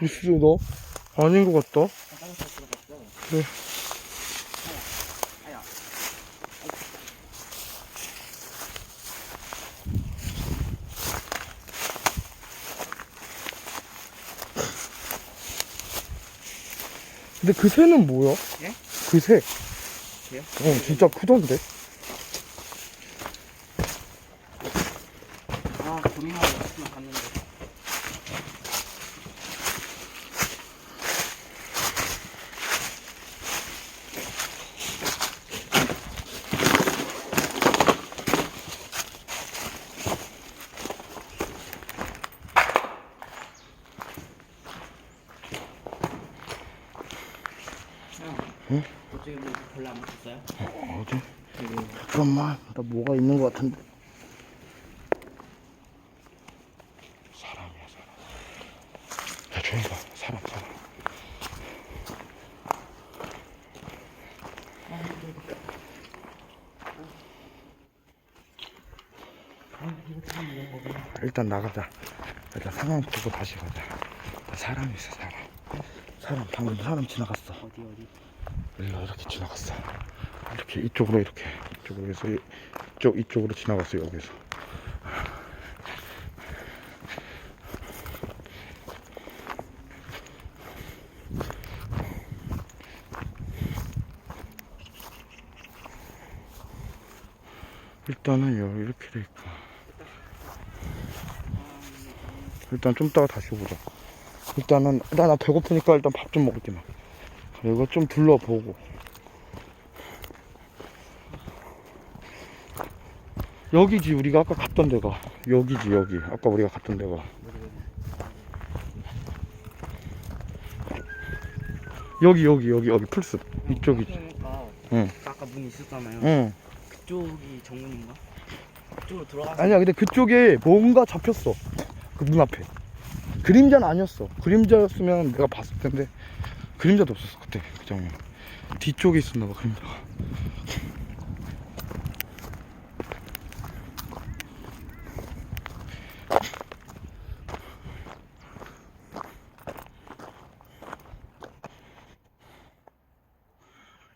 글쎄 너 아닌 것 같다. 그래. 근데 그 새는 뭐야? 예? 그 새. 새요? 어, 진짜 크던데. 아, 고민하고 갔는데. 응? 그쪽에 뭐 별로 안 붙었어요? 어디? 여기 잠깐만. 나 뭐가 있는 것 같은데. 사람이야, 사람. 야, 조용히 가. 사람, 사람. 일단 나가자. 일단 상황 보고 다시 가자. 나 사람 있어, 사람. 사람, 방금 사람 지나갔어. 어디 어디? 일로 이렇게 지나갔어. 이렇게 이쪽으로 이렇게 이쪽으로 해서 이- 이쪽 이쪽으로 지나갔어 여기서. 일단은 여기 이렇게 돼 있고. 일단 좀 이따가 다시 오자. 일단은 나, 나 배고프니까 일단 밥 좀 먹을게 나. 그리고 좀 둘러보고. 여기지 우리가 아까 갔던 데가. 여기지 여기. 아까 우리가 갔던 데가. 여기 여기 여기 여기 풀숲 이쪽이지. 그러니까 응. 아까 문 있었잖아요. 응. 그쪽이 정문인가? 그쪽으로 들어가서 아니야 근데 그쪽에 뭔가 잡혔어. 그 문 앞에. 그림자는 아니었어. 그림자였으면 내가 봤을 텐데 그림자도 없었어 그때 그 장면 뒤쪽에 있었나 봐 그림자가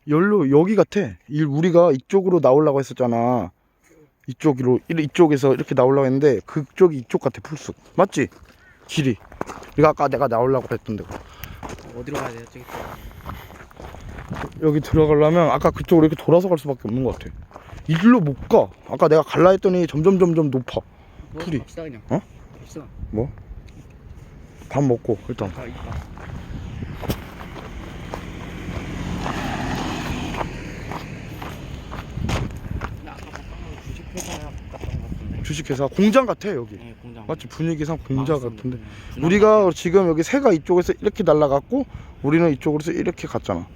열로 여기 같아. 이 우리가 이쪽으로 나오려고 했었잖아. 이쪽으로 이- 이쪽에서 이렇게 나오려고 했는데 그쪽이 이쪽 같아 풀숲 맞지? 길이. 이거 아까 내가 나오려고 했던 데가. 어디로 가야 돼요? 저기 여기 들어가려면 아까 그쪽으로 이렇게 돌아서 갈 수밖에 없는 것 같아. 이 길로 못 가. 아까 내가 갈라 했더니 점점 점점 높아. 뭐, 풀이. 갑시다 그냥. 어? 갑시다. 밥 먹고 일단. 아, 같은데. 주식회사 공장 같아 여기. 네, 공장. 맞지 분위기상 마우스 같은데. 그냥 우리가 지금 여기 새가 이쪽에서 이렇게 날아갔고 우리는 이쪽으로서 이렇게 갔잖아.